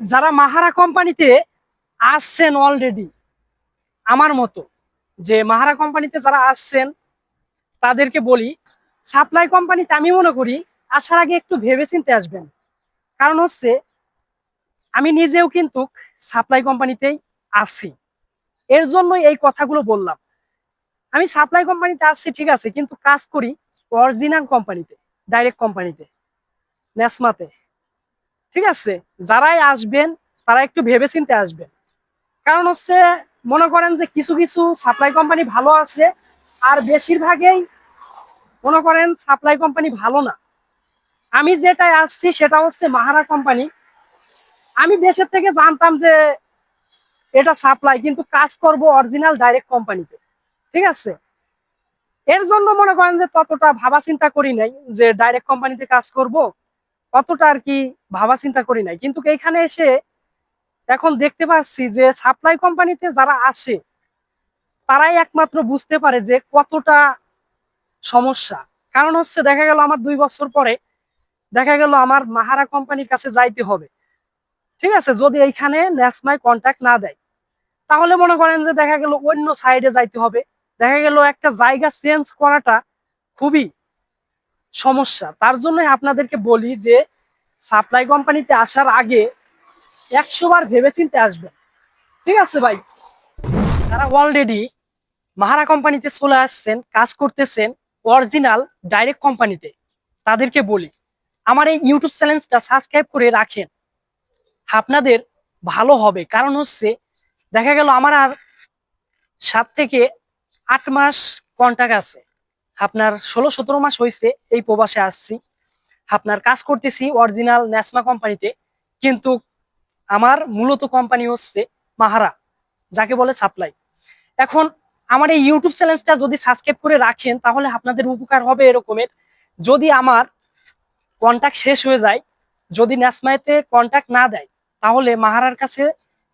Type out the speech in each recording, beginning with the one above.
যারা মাহারা কোম্পানিতে আসছেন অলরেডি আমার মতো, যে মাহারা কোম্পানিতে যারা আসছেন, তাদেরকে বলি সাপ্লাই কোম্পানিতে আমি মনে করি, আসার আগে একটু ভেবে চিনতে আসবেন। কারণ হচ্ছে, আমি নিজেও কিন্তু সাপ্লাই কোম্পানিতেই আছি। এর জন্যই এই কথাগুলো বললাম। আমি সাপ্লাই কোম্পানিতে আসছি ঠিক আছে, কিন্তু কাজ করি অরিজিনাল কোম্পানিতে ডাইরেক্ট কোম্পানিতে নেসমাতে ঠিক আছে? যারাই আসবেন, তারা একটু ভেবে চিনতে আসবেন। কারণ হচ্ছে, মনে করেন যে কিছু কিছু সাপ্লাই কোম্পানি ভালো আছে, আর বেশিরভাগই মনে করেন সাপ্লাই কোম্পানি ভালো না। আমি যেটাই আসছি, সেটা হচ্ছে মাহারা কোম্পানি আমি দেশের থেকে জানতাম যে এটা সাপ্লাই কিন্তু কাজ করব অরিজিনাল ডাইরেক্ট কোম্পানিতে ঠিক আছে? এর জন্য মনে করেন যে ততটা ভাবা চিন্তা করি নাই যে ডাইরেক্ট কোম্পানিতে কাজ করব। অতটা আর কি ভাবা চিন্তা করি নাই। কিন্তু এইখানে এসে এখন দেখতে পাচ্ছি যে সাপ্লাই কোম্পানিতে যারা আসে, তারাই একমাত্র বুঝতে পারে যে কতটা সমস্যা। কারণ হচ্ছে দেখা গেল আমার দুই বছর পরে দেখা গেল আমার মাহারা কোম্পানির কাছে যাইতে হবে। ঠিক আছে? যদি এইখানে ন্যাসমাই কন্ট্যাক্ট না দেয়, তাহলে মনে করেন যে দেখা গেল অন্য সাইডে যাইতে হবে। দেখা গেল একটা জায়গা চেঞ্জ করাটা খুবই সমস্যা। তার জন্য আপনাদেরকে বলি যে সাপ্লাই কোম্পানিতে আসার আগে একশো বার ভেবে চিনতে আসবেন। ঠিক আছে ভাই? যারা অলরেডি মাহারা কোম্পানিতে চলে আসছেন, কাজ করতেছেন অরিজিনাল ডাইরেক্ট কোম্পানিতে তাদেরকে বলি, আমার এই ইউটিউব চ্যানেলটা সাবস্ক্রাইব করে রাখেন। আপনাদের ভালো হবে। কারণ হচ্ছে, দেখা গেল আমার আর সাত থেকে আট মাস কন্ট্যাক্ট আছে। আপনার ষোলো সতেরো মাস হয়েছে এই প্রবাসে আসছি। আপনার কাজ করতেছি অরিজিনাল ন্যাসমা কোম্পানিতে কিন্তু আমার মূলত কোম্পানি হচ্ছে মাহারা যাকে বলে সাপ্লাই এখন আমার এই ইউটিউব চ্যানেলটা যদি সাবস্ক্রাইব করে রাখেন, তাহলে আপনাদের উপকার হবে এরকমের। যদি আমার কন্ট্যাক্ট শেষ হয়ে যায়, যদি ন্যাসমাইতে কন্ট্যাক্ট না দেয়, তাহলে মাহারার কাছে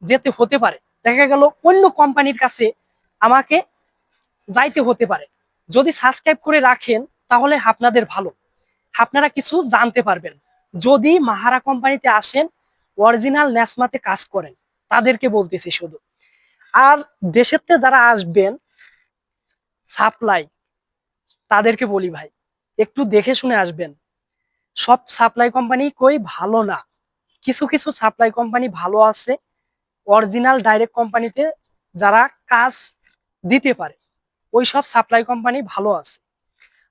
যেতে হতে পারে। দেখা গেল অন্য কোম্পানির কাছে আমাকে যাইতে হতে পারে। যদি সাবস্ক্রাইব করে রাখেন, তাহলে আপনাদের ভালো। আপনারা কিছু জানতে পারবেন। যদি মাহারা কোম্পানিতে আসেন অরিজিনাল ন্যাসমাতে কাজ করেন, তাদেরকে বলতেছি শুধু। আর দেশের যারা আসবেন সাপ্লাই তাদেরকে বলি ভাই, একটু দেখে শুনে আসবেন। সব সাপ্লাই কোম্পানি কই ভালো না। কিছু কিছু সাপ্লাই কোম্পানি ভালো আছে অরিজিনাল ডাইরেক্ট কোম্পানিতে যারা কাজ দিতে পারে। ওই সব সাপ্লাই কোম্পানি ভালো আছে।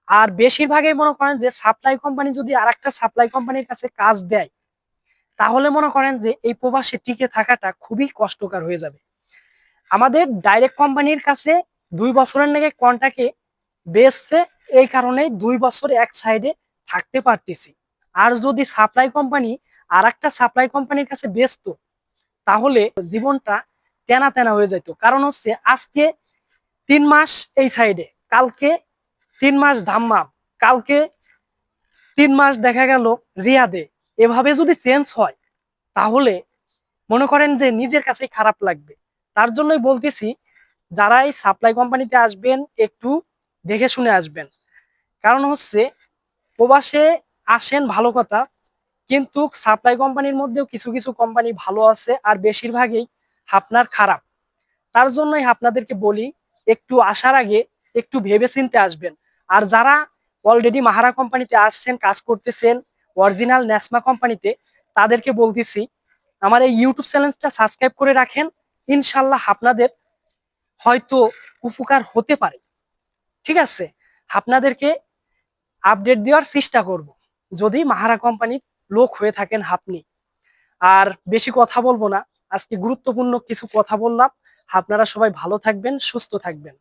আর বেশিরভাগই মনে করেন যে সাপ্লাই কোম্পানি যদি আর একটা সাপ্লাই কোম্পানির কাছে কাজ দেয়, তাহলে মনে করেন যে এই প্রবাসে টিকে থাকাটা খুবই কষ্টকর হয়ে যাবে। আমাদের ডাইরেক্ট কোম্পানির কাছে দুই বছরের নাকি কন্টাকে বেসছে এই কারণে দুই বছর এক সাইডে থাকতে পারতেছি। আর যদি সাপ্লাই কোম্পানি আর একটা সাপ্লাই কোম্পানির কাছে বেচত, তাহলে জীবনটা তেনা তেনা হয়ে যেত কারণ হচ্ছে আজকে তিন মাস এই সাইডে কালকে তিন মাস ধাম্মাম কালকে তিন মাস দেখা গেল রিয়াদে। এভাবে যদি চেঞ্জ হয়, তাহলে মনে করেন যে নিজের কাছেই খারাপ লাগবে। তার জন্যই বলতেছি, যারা এই সাপ্লাই কোম্পানিতে আসবেন, একটু দেখে শুনে আসবেন। কারণ হচ্ছে, প্রবাসে আসেন ভালো কথা, কিন্তু সাপ্লাই কোম্পানির মধ্যেও কিছু কিছু কোম্পানি ভালো আছে, আর বেশিরভাগই আপনার খারাপ। তার জন্যই আপনাদেরকে বলি একটু আসার আগে একটু ভেবে চিনতে আসবেন। আর যারা অলরেডি মাহারা কোম্পানিতে আসছেন, কাজ করতেছেন অরিজিনাল ন্যাসমা কোম্পানিতে তাদেরকে বলতেছি, আমার এই ইউটিউব চ্যানেলটা সাবস্ক্রাইব করে রাখেন। ইনশাল্লাহ আপনাদের হয়তো উপকার হতে পারে। ঠিক আছে? আপনাদেরকে আপডেট দেওয়ার চেষ্টা করব। যদি মাহারা কোম্পানির লোক হয়ে থাকেন আপনি। আর বেশি কথা বলব না। আজকে গুরুত্বপূর্ণ কিছু কথা বললাম। আপনারা সবাই ভালো থাকবেন সুস্থ থাকবেন।